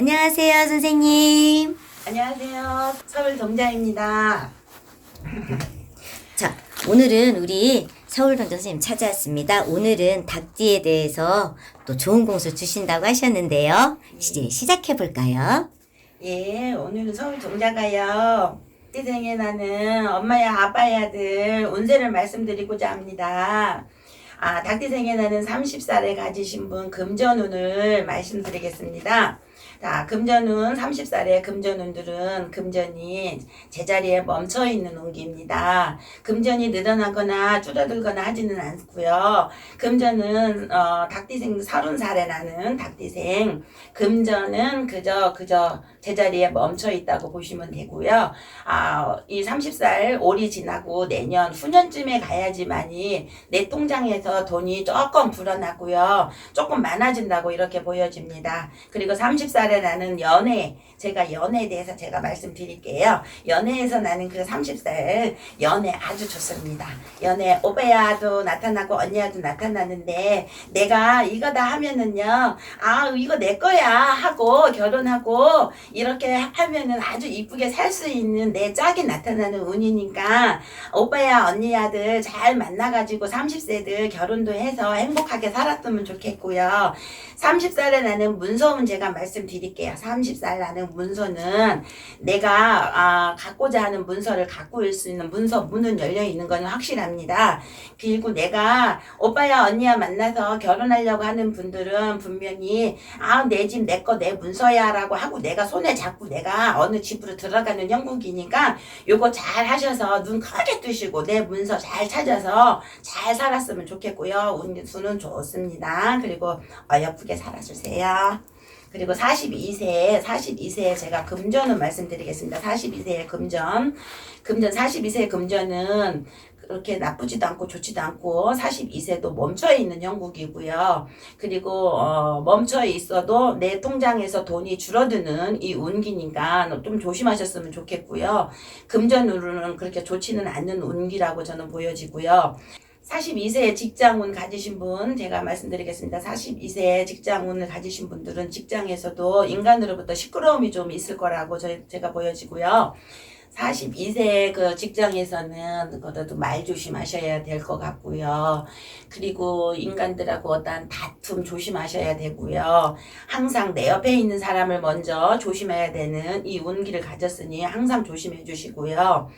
안녕하세요, 선생님. 안녕하세요. 서울 동자입니다. 자, 오늘은 우리 서울동정 선생님 찾아왔습니다. 오늘은 닭띠에 대해서 또 좋은 공수 주신다고 하셨는데요. 이제 시작해 볼까요? 예, 오늘은 서울 동자가요. 띠생에 나는 엄마야 아빠의 아들 운세를 말씀드리고자 합니다. 아, 닭띠생에 나는 30살에 가지신 분 금전운을 말씀드리겠습니다. 자, 금전운 30살의 금전운들은 금전이 제자리에 멈춰 있는 운기입니다. 금전이 늘어나거나 줄어들거나 하지는 않고요. 금전은 어, 닭띠생 30살에 나는 닭띠생 금전은 그저 그저 제자리에 멈춰 있다고 보시면 되고요. 아, 이 30살 올이 지나고 내년 후년쯤에 가야지만이 내 통장에서 돈이 조금 불어나고요. 조금 많아진다고 이렇게 보여집니다. 그리고 30 살에 나는 연애, 제가 연애에 대해서 제가 말씀드릴게요. 연애에서 나는 그 30살 연애 아주 좋습니다. 연애 오빠야도 나타나고 언니야도 나타나는데 내가 이거 다 하면은요, 아, 이거 내 거야 하고 결혼하고 이렇게 하면은 아주 이쁘게 살 수 있는 내 짝이 나타나는 운이니까 오빠야 언니야들 잘 만나가지고 30세들 결혼도 해서 행복하게 살았으면 좋겠고요. 30살에 나는 문서운 제가 말씀 드릴게요. 30살 나는 문서는 내가 아, 갖고자 하는 문서를 갖고 올 수 있는 문서 문은 열려 있는 건 확실합니다. 그리고 내가 오빠야 언니야 만나서 결혼하려고 하는 분들은 분명히 아 내 집 내 거 내 문서야라고 하고 내가 손에 잡고 내가 어느 집으로 들어가는 형국이니까 요거 잘 하셔서 눈 크게 뜨시고 내 문서 잘 찾아서 잘 살았으면 좋겠고요. 운수는 좋습니다. 그리고 어여쁘게 살아주세요. 그리고 42세, 42세에 제가 금전은 말씀드리겠습니다. 42세의 금전. 금전, 42세의 금전은 그렇게 나쁘지도 않고 좋지도 않고 42세도 멈춰 있는 형국이고요. 그리고 어, 멈춰 있어도 내 통장에서 돈이 줄어드는 이 운기니까 좀 조심하셨으면 좋겠고요. 금전으로는 그렇게 좋지는 않는 운기라고 저는 보여지고요. 42세 직장운 가지신 분 제가 말씀드리겠습니다. 42세 직장운을 가지신 분들은 직장에서도 인간으로부터 시끄러움이 좀 있을 거라고 저, 제가 보여지고요. 42세 그 직장에서는 그래도 말 조심하셔야 될 것 같고요. 그리고 인간들하고 어떤 다툼 조심하셔야 되고요. 항상 내 옆에 있는 사람을 먼저 조심해야 되는 이 운기를 가졌으니 항상 조심해 주시고요.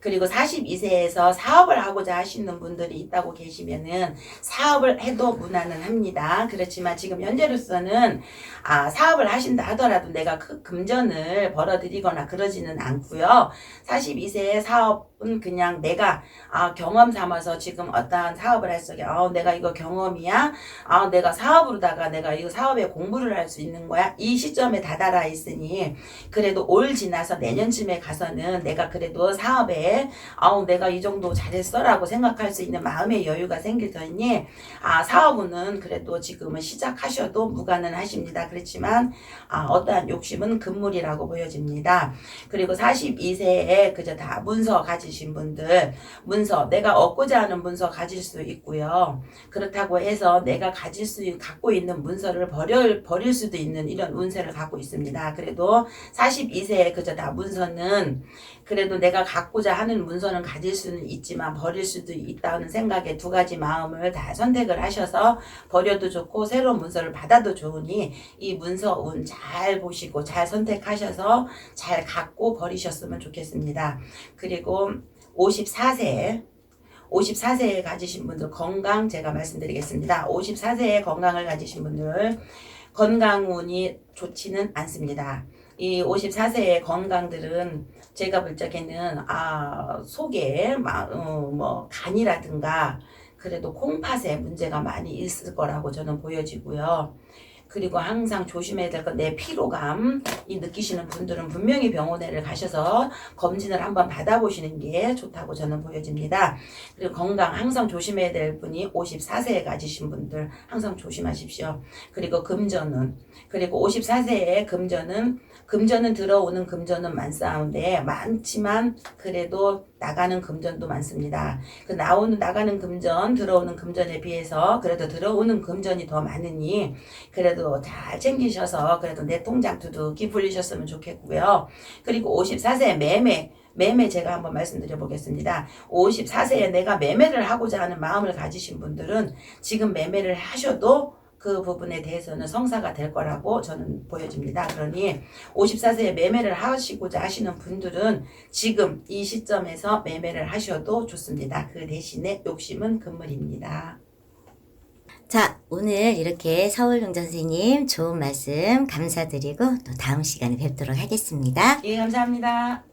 그리고 42세에서 사업을 하고자 하시는 분들이 있다고 계시면은 사업을 해도 무난은 합니다. 그렇지만 지금 현재로서는 아, 사업을 하신다 하더라도 내가 그 금전을 벌어들이거나 그러지는 않고요. 42세의 사업은 그냥 내가 아, 경험 삼아서 지금 어떠한 사업을 할 적에 아, 내가 이거 경험이야. 아, 내가 사업으로다가 내가 이거 사업에 공부를 할 수 있는 거야. 이 시점에 다다라 있으니 그래도 올 지나서 내년쯤에 가서는 내가 그래도 사업에 아우 내가 이 정도 잘했어라고 생각할 수 있는 마음의 여유가 생길 터니 아 사업은 그래도 지금은 시작하셔도 무관은 하십니다. 그렇지만 아 어떠한 욕심은 금물이라고 보여집니다. 그리고 42세에 그저 다 문서 가지신 분들 문서 내가 얻고자 하는 문서 가질 수 있고요. 그렇다고 해서 내가 가질 수 갖고 있는 문서를 버릴 버릴 수도 있는 이런 운세를 갖고 있습니다. 그래도 42세에 그저 다 문서는 그래도 내가 갖고자 하는 문서는 가질 수는 있지만 버릴 수도 있다는 생각에 두 가지 마음을 다 선택을 하셔서 버려도 좋고 새로운 문서를 받아도 좋으니 이 문서 운 잘 보시고 잘 선택하셔서 잘 갖고 버리셨으면 좋겠습니다. 그리고 54세 54세에 가지신 분들 건강 제가 말씀드리겠습니다. 54세에 건강을 가지신 분들 건강운이 좋지는 않습니다. 이 54세의 건강들은 제가 볼 적에는 아 속에 마, 어, 뭐 간이라든가 그래도 콩팥에 문제가 많이 있을 거라고 저는 보여지고요. 그리고 항상 조심해야 될 건 내 피로감 이 느끼시는 분들은 분명히 병원에를 가셔서 검진을 한번 받아보시는 게 좋다고 저는 보여집니다. 그리고 건강 항상 조심해야 될 분이 54세에 가지신 분들 항상 조심하십시오. 그리고 금전은 그리고 54세에 금전은 금전은 들어오는 금전은 많사운데 많지만 그래도 나가는 금전도 많습니다. 그 나오는 나가는 금전 들어오는 금전에 비해서 그래도 들어오는 금전이 더 많으니 그래도 그래도 잘 챙기셔서 그래도 내 통장 두둑히 불리셨으면 좋겠고요. 그리고 54세 매매 매매 제가 한번 말씀드려 보겠습니다. 54세에 내가 매매를 하고자 하는 마음을 가지신 분들은 지금 매매를 하셔도 그 부분에 대해서는 성사가 될 거라고 저는 보여집니다. 그러니 54세에 매매를 하시고자 하시는 분들은 지금 이 시점에서 매매를 하셔도 좋습니다. 그 대신에 욕심은 금물입니다. 자, 오늘 이렇게 서울동자 선생님 좋은 말씀 감사드리고 또 다음 시간에 뵙도록 하겠습니다. 예, 감사합니다.